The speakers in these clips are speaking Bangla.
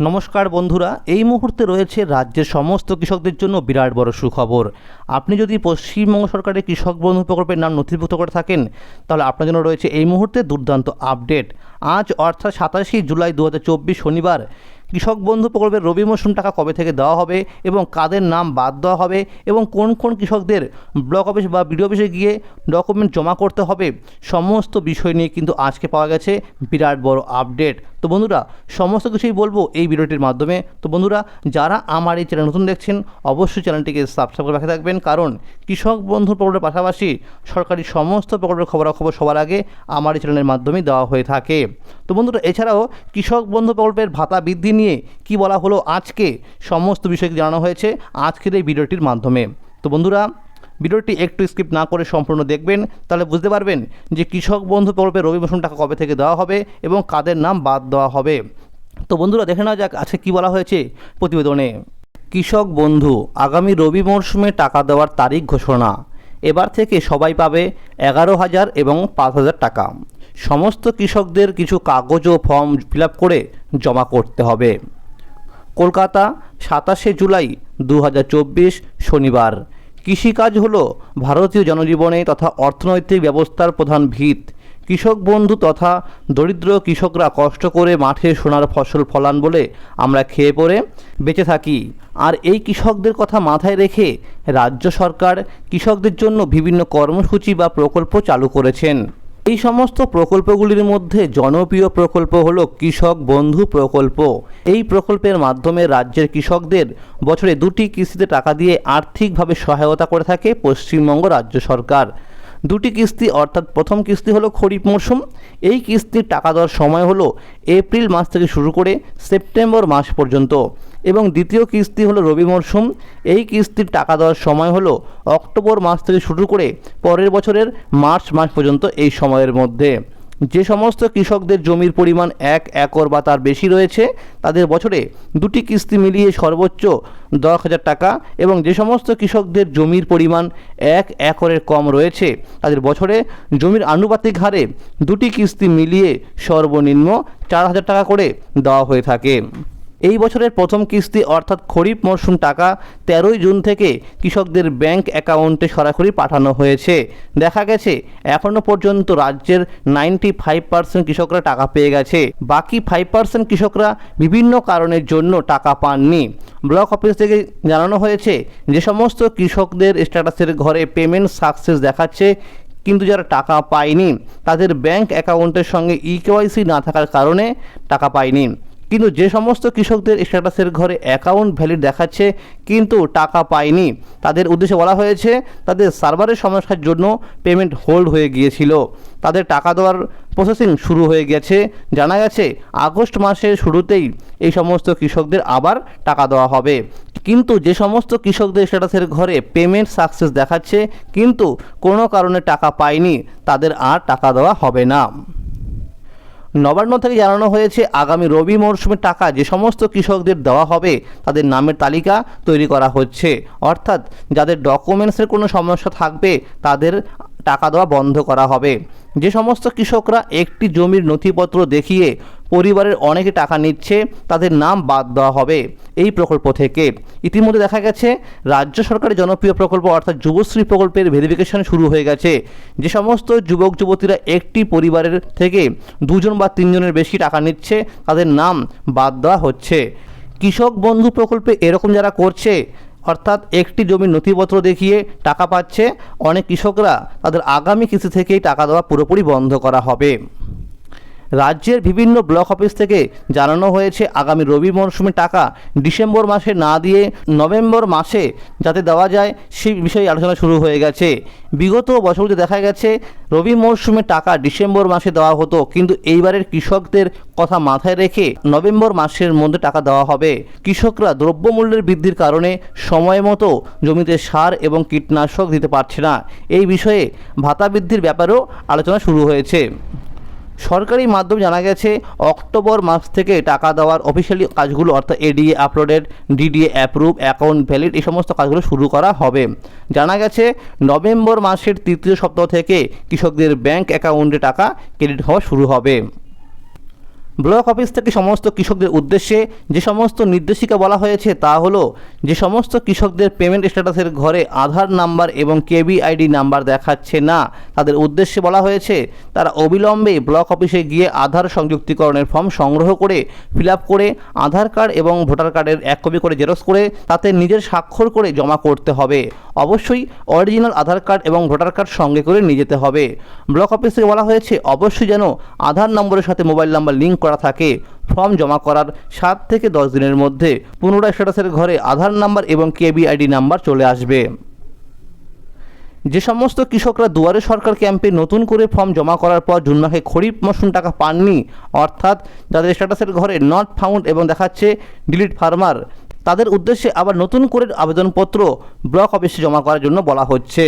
নমস্কার বন্ধুরা, এই মুহূর্তে রয়েছে রাজ্যের সমস্ত কৃষকদের জন্য বিরাট বড় সুখবর। আপনি যদি পশ্চিমবঙ্গ সরকারের কৃষক বন্ধু প্রকল্পের নাম নথিভুক্ত করে থাকেন, তাহলে আপনার জন্য রয়েছে এই মুহূর্তে দুর্দান্ত আপডেট। আজ অর্থাৎ সাতাশে জুলাই দু হাজার চব্বিশ শনিবার, কৃষক বন্ধু প্রকল্পের রবি মৌসুম টাকা কবে থেকে দেওয়া হবে এবং কাদের নাম বাদ দেওয়া হবে এবং কোন কোন কৃষকদের ব্লক অফিস বা বিডিও অফিসে গিয়ে ডকুমেন্ট জমা করতে হবে, সমস্ত বিষয় নিয়ে কিন্তু আজকে পাওয়া গেছে বিরাট বড় আপডেট। তো বন্ধুরা, সমস্ত কিছুই বলব এই ভিডিওটির মাধ্যমে। তো বন্ধুরা, যারা আমার এই চ্যানেল নতুন দেখছেন, অবশ্যই চ্যানেলটিকে সাবস্ক্রাইব করে রাখা থাকবেন। কারণ কৃষক বন্ধু প্রকল্পের পাশাপাশি সরকারি সমস্ত প্রকল্পের খবরাখবর সবার আগে আমার এই চ্যানেলের মাধ্যমেই দেওয়া হয়ে থাকে। তো বন্ধুরা, এছাড়াও কৃষক বন্ধু প্রকল্পের ভাতা বৃদ্ধি নিয়ে কি বলা হলো আজকে, সমস্ত বিষয়কে জানানো হয়েছে আজকের এই ভিডিওটির মাধ্যমে। তো বন্ধুরা ভিডিওটি একটু স্কিপ না করে সম্পূর্ণ দেখবেন, তাহলে বুঝতে পারবেন যে কৃষক বন্ধু প্রকল্পে রবি মৌসুম টাকা কবে থেকে দেওয়া হবে এবং কাদের নাম বাদ দেওয়া হবে। তো বন্ধুরা, দেখে নেওয়া যাক আজকে কী বলা হয়েছে প্রতিবেদনে। কৃষক বন্ধু, আগামী রবি মরশুমে টাকা দেওয়ার তারিখ ঘোষণা। এবার থেকে সবাই পাবে এগারো হাজার এবং পাঁচ হাজার টাকা। সমস্ত কৃষকদের কিছু কাগজ ও ফর্ম ফিল করে জমা করতে হবে। কলকাতা, সাতাশে জুলাই দু হাজার চব্বিশ শনিবার। কৃষিকাজ হল ভারতীয় জনজীবনে তথা অর্থনৈতিক ব্যবস্থার প্রধান ভিত। কৃষক বন্ধু তথা দরিদ্র কৃষকরা কষ্ট করে মাঠে সোনার ফসল ফলান বলে আমরা খেয়ে পড়ে বেঁচে থাকি। আর এই কৃষকদের কথা মাথায় রেখে রাজ্য সরকার কৃষকদের জন্য বিভিন্ন কর্মসূচি বা প্রকল্প চালু করেছেন। এই সমস্ত প্রকল্পগুলির মধ্যে জনপ্রিয় প্রকল্প হল কৃষক বন্ধু প্রকল্প। এই প্রকল্পের মাধ্যমে রাজ্যের কৃষকদের বছরে দুটি কিস্তিতে টাকা দিয়ে আর্থিকভাবে সহায়তা করে থাকে পশ্চিমবঙ্গ রাজ্য সরকার। দুটি কিস্তি অর্থাৎ প্রথম কিস্তি হলো খরিফ মরশুম। এই কিস্তির টাকা দেওয়ার সময় হলো এপ্রিল মাস থেকে শুরু করে সেপ্টেম্বর মাস পর্যন্ত। এবং দ্বিতীয় কিস্তি হলো রবি মরশুম এই কিস্তির টাকা দেওয়ার সময় হলো অক্টোবর মাস থেকে শুরু করে পরের বছরের মার্চ মাস পর্যন্ত এই সময়ের মধ্যে। যে সমস্ত কৃষকদের জমির পরিমাণ এক একর বা তার বেশি রয়েছে, তাদের বছরে দুটি কিস্তি মিলিয়ে সর্বোচ্চ দশ হাজার টাকা এবং যে সমস্ত কৃষকদের জমির পরিমাণ এক একরের কম রয়েছে, তাদের বছরে জমির আনুপাতিক হারে দুটি কিস্তি মিলিয়ে সর্বনিম্ন চার হাজার টাকা করে দেওয়া হয়ে থাকে। এই বছরের প্রথম কিস্তি অর্থাৎ খরিফ মরশুম টাকা তেরোই জুন থেকে কৃষকদের ব্যাংক অ্যাকাউন্টে সরাসরি পাঠানো হয়েছে। দেখা গেছে এখনও পর্যন্ত রাজ্যের নাইনটি ফাইভ পার্সেন্ট কৃষকরা টাকা পেয়ে গেছে। বাকি ফাইভ পার্সেন্ট কৃষকরা বিভিন্ন কারণের জন্য টাকা পাননি। ব্লক অফিস থেকে জানানো হয়েছে, যে সমস্ত কৃষকদের স্ট্যাটাসের ঘরে পেমেন্ট সাকসেস দেখাচ্ছে, কিন্তু যারা টাকা পায়নি, তাদের ব্যাংক অ্যাকাউন্টের সঙ্গে ইকেওয়াইসি না থাকার কারণে টাকা পায়নি। কিন্তু যে সমস্ত কৃষকদের স্ট্যাটাসের ঘরে অ্যাকাউন্ট ভ্যালিড দেখাচ্ছে, কিন্তু টাকা পায়নি। তাদের উদ্দেশ্যে বলা হয়েছে, তাদের সার্ভারের সমস্যার জন্য পেমেন্ট হোল্ড হয়ে গিয়েছিল। তাদের টাকা দেওয়ার প্রসেসিং শুরু হয়ে গেছে। জানা গেছে, আগস্ট মাসের শুরুতেই এই সমস্ত কৃষকদের আবার টাকা দেওয়া হবে। কিন্তু যে সমস্ত কৃষকদের স্ট্যাটাসের ঘরে পেমেন্ট সাকসেস দেখাচ্ছে, কিন্তু কোনো কারণে টাকা পায়নি, তাদের আর টাকা দেওয়া হবে না। নবান্ন থেকে জানানো হয়েছে, আগামী রবি মরশুমে টাকা যে সমস্ত কৃষকদের দেওয়া হবে, তাদের নামের তালিকা তৈরি করা হচ্ছে। অর্থাৎ যাদের ডকুমেন্টসের কোনো সমস্যা থাকবে, তাদের টাকা দেওয়া বন্ধ করা হবে। যে সমস্ত কৃষকরা একটি জমির নথিপত্র দেখিয়ে পরিবারের অনেকে টাকা নিচ্ছে, তাদের নাম বাদ দেওয়া হবে। এই প্রকল্প থেকে ইতিমধ্যে দেখা গেছে, রাজ্য সরকারের জনপ্রিয় প্রকল্প অর্থাৎ যুবশ্রী প্রকল্পের ভেরিফিকেশন শুরু হয়ে গেছে। যে সমস্ত যুবক, যুবতীরা একটি পরিবারের থেকে দুজন বা তিনজনের বেশি টাকা নিচ্ছে, তাদের নাম বাদ দেওয়া হচ্ছে। কৃষক বন্ধু প্রকল্পে এরকম যারা করছে, অর্থাৎ একটি জমির নথিপত্র দেখিয়ে টাকা পাচ্ছে, অনেক কৃষকরা তাদের আগামী কিস্তি থেকেই টাকা দেওয়া পুরোপুরি বন্ধ করা হবে। রাজ্যের বিভিন্ন ব্লক অফিস থেকে জানানো হয়েছে, আগামী রবি মরশুমে টাকা ডিসেম্বর মাসে না দিয়ে নভেম্বর মাসে যাতে দেওয়া যায় সেই বিষয়ে আলোচনা শুরু হয়ে গেছে। বিগত বছরগুলিতে দেখা গেছে, রবি মরশুমে টাকা ডিসেম্বর মাসে দেওয়া হতো, কিন্তু এইবারের কৃষকদের কথা মাথায় রেখে নভেম্বর মাসের মধ্যে টাকা দেওয়া হবে। কৃষকরা দ্রব্যমূল্যের বৃদ্ধির কারণে সময় মতো জমিতে সার এবং কীটনাশক দিতে পারছে না। এই বিষয়ে ভাতা বৃদ্ধির ব্যাপারেও আলোচনা শুরু হয়েছে। সরকারি মাধ্যম জানা গেছে, অক্টোবর মাস থেকে টাকা দেওয়ার অফিসিয়ালি কাজগুলো অর্থাৎ ADA uploaded DDA approve account valid এই সমস্ত কাজগুলো শুরু করা হবে। জানা গেছে, নভেম্বর মাসের তৃতীয় সপ্তাহ থেকে কৃষকদের ব্যাংক অ্যাকাউন্টে টাকা ক্রেডিট হওয়া শুরু হবে। ব্লক অফিস থেকে সমস্ত কৃষকদের উদ্দেশ্যে যে সমস্ত নির্দেশিকা বলা হয়েছে তা হলো, যে সমস্ত কৃষকদের পেমেন্ট স্ট্যাটাসের ঘরে আধার নাম্বার এবং কেবি আইডি নাম্বার দেখাচ্ছে না। তাদের উদ্দেশ্যে বলা হয়েছে, তারা অবিলম্বে ব্লক অফিসে গিয়ে আধার সংযুক্তিকরণের ফর্ম সংগ্রহ করে ফিল করে, আধার কার্ড এবং ভোটার কার্ডের এক কপি করে জেরক্স করে তাতে নিজের স্বাক্ষর করে জমা করতে হবে। অবশ্যই অরিজিনাল আধার কার্ড এবং ভোটার কার্ড সঙ্গে করে নিয়ে যেতে হবে। ব্লক অফিস থেকে বলা হয়েছে, অবশ্যই যেন আধার নম্বরের সাথে মোবাইল নাম্বার লিঙ্ক করা থাকে। ফর্ম জমা করার সাত থেকে দশ দিনের মধ্যে পুনরায় স্ট্যাটাসের ঘরে আধার নাম্বার এবং কেবি আইডি নাম্বার চলে আসবে। যে সমস্ত কৃষকরা দুয়ারে সরকার ক্যাম্পে নতুন করে ফর্ম জমা করার পর জুন মাসে খরিফ মৌসুম টাকা পাননি, অর্থাৎ যাদের স্ট্যাটাসের ঘরে নট ফাউন্ড এবং দেখাচ্ছে ডিলিট ফার্মার তাদের উদ্দেশ্যে আবার নতুন করে আবেদনপত্র ব্লক অফিসে জমা করার জন্য বলা হচ্ছে।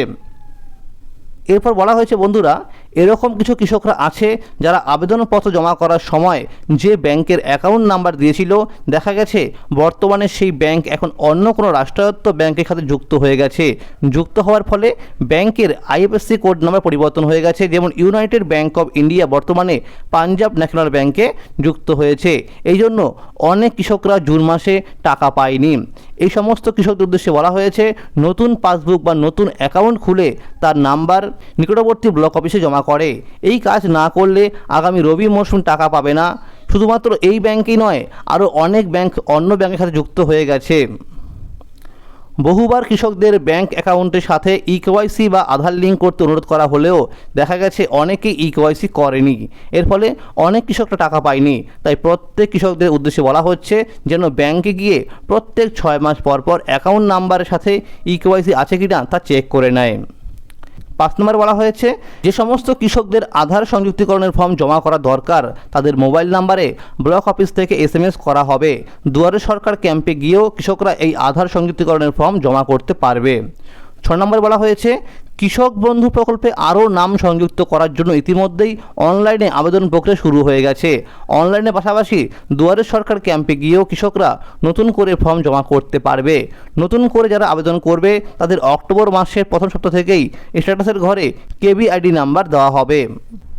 এরপর বলা হয়েছে, বন্ধুরা এরকম কিছু কৃষকরা আছে যারা আবেদনপত্র জমা করার সময় যে ব্যাংকের অ্যাকাউন্ট নাম্বার দিয়েছিল, দেখা গেছে বর্তমানে সেই ব্যাংক এখন অন্য কোনো রাষ্ট্রায়ত্ত ব্যাংকের সাথে যুক্ত হয়ে গেছে। যুক্ত হওয়ার ফলে ব্যাংকের আইএফএসসি কোড নাম্বার পরিবর্তন হয়ে গেছে, যেমন ইউনাইটেড ব্যাংক অফ ইন্ডিয়া বর্তমানে পাঞ্জাব ন্যাশনাল ব্যাংকে যুক্ত হয়েছে। এই জন্য অনেক কৃষকরা জুন মাসে টাকা পায়নি। এই সমস্ত কৃষকদের উদ্দেশ্যে বলা হয়েছে, নতুন পাসবুক বা নতুন অ্যাকাউন্ট খুলে তার নাম্বার নিকটবর্তী ব্লক অফিসে জমা করে। এই কাজ না করলে আগামী রবি মরশুম টাকা পাবে না। শুধুমাত্র এই ব্যাংকেই নয় আরও অনেক ব্যাংক অন্য ব্যাংকের সাথে যুক্ত হয়ে গেছে। বহুবার কৃষকদের ব্যাংক অ্যাকাউন্টের সাথে ই কেওয়াইসি বা আধার লিঙ্ক করতে অনুরোধ করা হলেও দেখা গেছে অনেকে ই কেওয়াইসি করেনি। এর ফলে অনেক কৃষকরা টাকা পায়নি। তাই প্রত্যেক কৃষকদের উদ্দেশ্যে বলা হচ্ছে যেন ব্যাংকে গিয়ে প্রত্যেক ছয় মাস পর পর অ্যাকাউন্ট নাম্বারের সাথে ই কেওয়াইসি আছে কি না তা চেক করে নেয়। পাঁচ নম্বর বলা হয়েছে, যে সমস্ত কৃষকদের আধার সংযুক্তিকরণের ফর্ম জমা করা দরকার, তাদের মোবাইল নাম্বারে ব্লক অফিস থেকে এস করা হবে। দুয়ারে সরকার ক্যাম্পে গিয়েও কৃষকরা এই আধার সংযুক্তিকরণের ফর্ম জমা করতে পারবে। ছ নম্বর বলা হয়েছে কৃষক বন্ধু প্রকল্পে আরও নাম সংযুক্ত করার জন্য ইতিমধ্যেই অনলাইনে আবেদন প্রক্রিয়া শুরু হয়ে গেছে। অনলাইনে পাশাপাশি দুয়ারে সরকার ক্যাম্পে গিয়েও কৃষকরা নতুন করে ফর্ম জমা করতে পারবে। নতুন করে যারা আবেদন করবে, তাদের অক্টোবর মাসের প্রথম সপ্তাহ থেকেই স্ট্যাটাসের ঘরে কেবি আইডি নাম্বার দেওয়া হবে।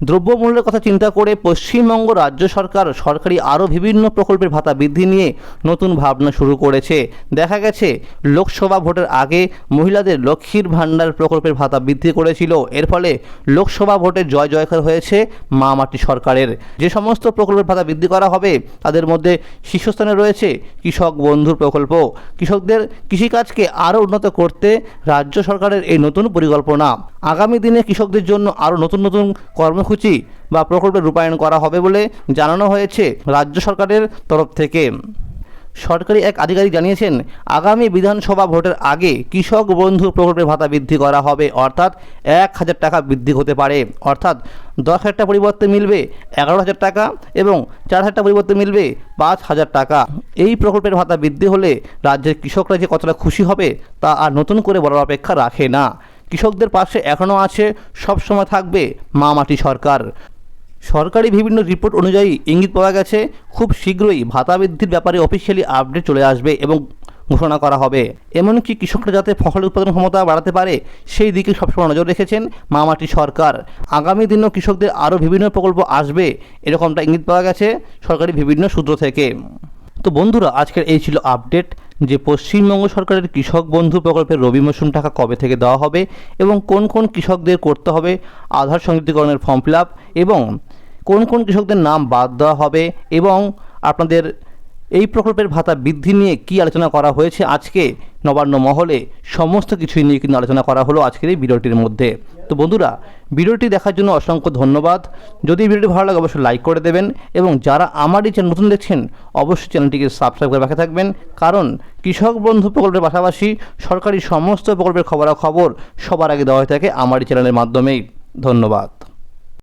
দ্রব্যমূল্যের কথা চিন্তা করে পশ্চিমবঙ্গ রাজ্য সরকার সরকারি আরও বিভিন্ন প্রকল্পের ভাতা বৃদ্ধি নিয়ে নতুন ভাবনা শুরু করেছে। দেখা গেছে, লোকসভা ভোটের আগে মহিলাদের লক্ষ্মীর ভাণ্ডার প্রকল্পের ভাতা বৃদ্ধি করেছিল। এর ফলে লোকসভা ভোটে জয় জয়কার হয়েছে মা মাটি সরকারের। যে সমস্ত প্রকল্পের ভাতা বৃদ্ধি করা হবে, তাদের মধ্যে শীর্ষস্থানে রয়েছে কৃষক বন্ধুর প্রকল্প। কৃষকদের কৃষিকাজকে আরও উন্নত করতে রাজ্য সরকারের এই নতুন পরিকল্পনা। আগামী দিনে কৃষকদের জন্য আরও নতুন নতুন কর্মসূচি বা প্রকল্পের রূপায়ণ করা হবে বলে জানানো হয়েছে রাজ্য সরকারের তরফ থেকে। সরকারি এক আধিকারিক জানিয়েছেন, আগামী বিধানসভা ভোটের আগে কৃষক বন্ধু প্রকল্পের ভাতা বৃদ্ধি করা হবে, অর্থাৎ এক হাজার টাকা বৃদ্ধি হতে পারে। অর্থাৎ দশ হাজার টাকা পরিবর্তে মিলবে এগারো হাজার টাকা এবং চার হাজার টাকা পরিবর্তে মিলবে পাঁচ হাজার টাকা। এই প্রকল্পের ভাতা বৃদ্ধি হলে রাজ্যের কৃষকরা যে কতটা খুশি হবে তা আর নতুন করে বলার অপেক্ষা রাখে না। কৃষকদের পাশে এখনও আছে, সবসময় থাকবে মা মাটি সরকার। সরকারি বিভিন্ন রিপোর্ট অনুযায়ী ইঙ্গিত পাওয়া গেছে, খুব শীঘ্রই ভাতা বৃদ্ধির ব্যাপারে অফিসিয়ালি আপডেট চলে আসবে এবং ঘোষণা করা হবে। এমনকি কৃষকরা যাতে ফসল উৎপাদন ক্ষমতা বাড়াতে পারে, সেই দিকে সবসময় নজর রেখেছেন মামাটি সরকার। আগামী দিনেও কৃষকদের আরও বিভিন্ন প্রকল্প আসবে, এরকমটা ইঙ্গিত পাওয়া গেছে সরকারি বিভিন্ন সূত্র থেকে। তো বন্ধুরা, আজকের এই ছিল আপডেট যে পশ্চিমবঙ্গ সরকারের কৃষক বন্ধু প্রকল্পের রবি মৌসুম টাকা কবে থেকে দেওয়া হবে এবং কোন কোন কৃষকদের করতে হবে, আধার সংযুক্তিকরণের ফর্ম ফিল আপ এবং কোন কোন কৃষকদের নাম বাদ দেওয়া হবে এবং আপনাদের এই প্রকল্পের ভাতা বৃদ্ধি নিয়ে কী আলোচনা করা হয়েছে? আজকে নবান্ন মহলে সমস্ত কিছুই নিয়ে কিন্তু আলোচনা করা হলো আজকের এই ভিডিওটির মধ্যে। তো বন্ধুরা, ভিডিওটি দেখার জন্য অসংখ্য ধন্যবাদ। যদি ভিডিওটি ভালো লাগে, অবশ্যই লাইক করে দেবেন এবং যারা আমার এই চ্যানেল নতুন দেখছেন, অবশ্যই চ্যানেলটিকে সাবস্ক্রাইব করে রাখা থাকবেন। কারণ কৃষক বন্ধু প্রকল্পের পাশাপাশি সরকারি সমস্ত প্রকল্পের খবরাখবর সবার আগে দেওয়া হয়ে থাকে আমার এই চ্যানেলের মাধ্যমেই। ধন্যবাদ।